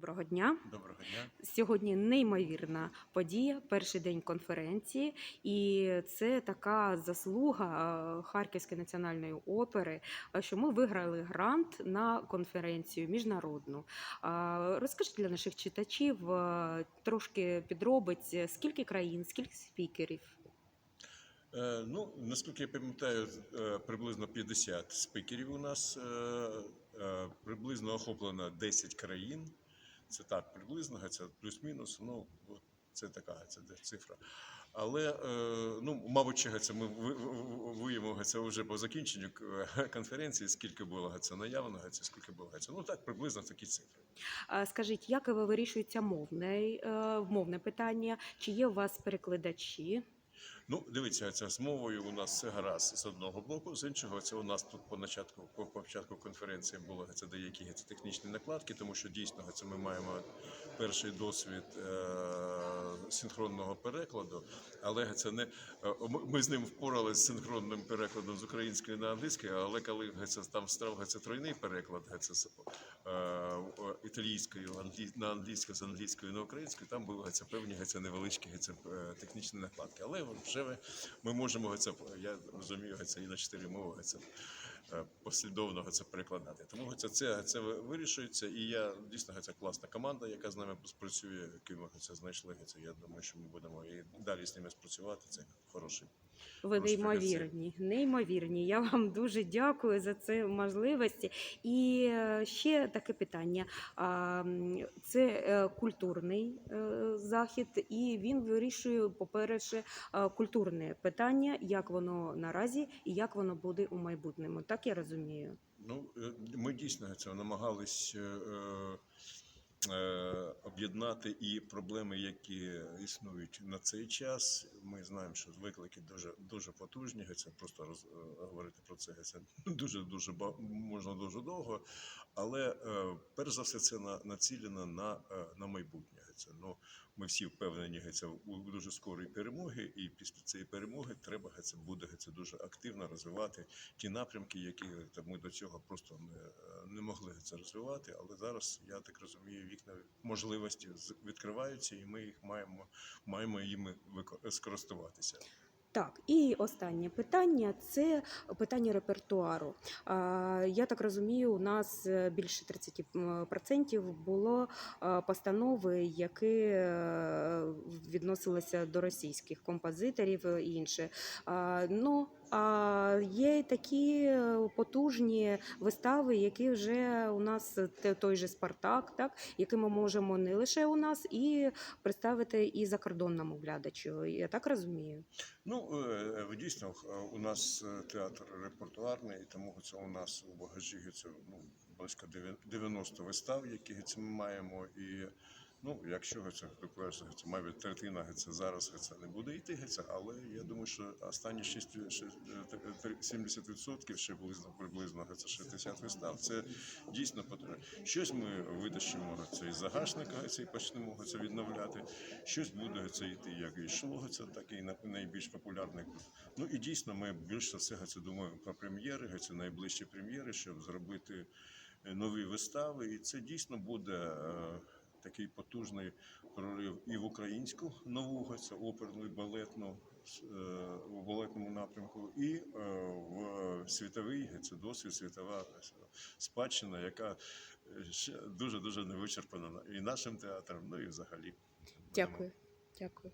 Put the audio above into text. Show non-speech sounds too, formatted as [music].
Доброго дня. Доброго дня. Сьогодні неймовірна подія, перший день конференції, і це така заслуга е, Харківської національної опери, е, що ми виграли грант на конференцію міжнародну. Розкажіть для наших читачів е, трошки підробиць, скільки країн, скільки спікерів. Е, ну, наскільки я пам'ятаю, е, приблизно 50 спікерів у нас, е, е, приблизно охоплено 10 країн. Це так, приблизно, це плюс-мінус. Ну, це така це цифра. Але, е, ну, мабуть, це ми ви- ви- виявимо це вже по закінченню е, конференції, скільки було це наявного, це скільки було це. Ну так, приблизно такі цифри. Скажіть, як вирішується мовне, мовне питання? Чи є у вас перекладачі? Ну, дивіться, це з мовою у нас все гаразд з одного боку, з іншого, це у нас тут по початку, по початку конференції було це деякі технічні накладки, тому що дійсно це ми маємо перший досвід е- синхронного перекладу, але це не е, ми- з ним впоралися з синхронним перекладом з української на англійську, але коли це там став це тройний переклад, це е, італійською на англійську з англійської на українську, там були це певні це невеличкі це е, технічні накладки. Але вже ми можемо це я розумію, це і на чотири мови це е, послідовно це перекладати. Тому це, це, це вирішується, і я дійсно це класна команда, яка з нами спрацює, які ми це знайшли. Це я думаю, що ми будемо і далі з ними спрацювати. Це хороший. Ви неймовірні, неймовірні. Я вам дуже дякую за це можливості. І е, ще таке питання: це е, культурний захід, і він вирішує, по-перше, культурне питання, як воно наразі і як воно буде у майбутньому. Так я розумію. Ну, е, ми дійсно це намагались е, е, об'єднати і проблеми, які існують на цей час. Ми знаємо, що виклики дуже дуже потужні. Це просто роз, говорити про це. Це [laughs] дуже дуже можна дуже довго. Але перш за все, це на, націлено на, на майбутнє. Це ну ми всі впевнені це у дуже скорої перемоги, і після цієї перемоги треба це буде це дуже активно розвивати ті напрямки, які та, ми до цього просто не, не могли це розвивати. Але зараз я так розумію, вікна можливості відкриваються, і ми їх маємо маємо вико- скористуватися. Так, і останнє питання це питання репертуару. Я так розумію, у нас е, більше 30% було е, постанови, які е, відносилися до російських композиторів і інше. Ну, а є й такі е, потужні вистави, які вже у нас те- той же Спартак, так, які ми можемо не лише у нас, і представити і закордонному глядачу. Я так розумію. Ну е, е, дійсно е, у нас е, театр репертуарний, і тому це у нас у багажі це ну близько дев'я- 90 вистав, які ми маємо. І ну, якщо по-перше, це мабуть третина це зараз це не буде йти, це, але я думаю, що останні 6, 70% ще близько приблизно це 60 вистав. Це дійсно потрібно. Щось ми витащимо це із загашника, це і почнемо це відновляти. Щось буде це йти як і йшло, це такий на- найбільш популярний. Ну і дійсно ми більше всього це думаємо про прем'єри, це найближчі прем'єри, щоб зробити е, нові вистави. І це дійсно буде е, такий потужний прорив і в українську нову, це оперну і балетну. е, балетному напрямку, і е, в світовий це досвід, світова спадщина, яка ще дуже дуже не вичерпана і нашим театром, ну і взагалі. Дякую. Дякую.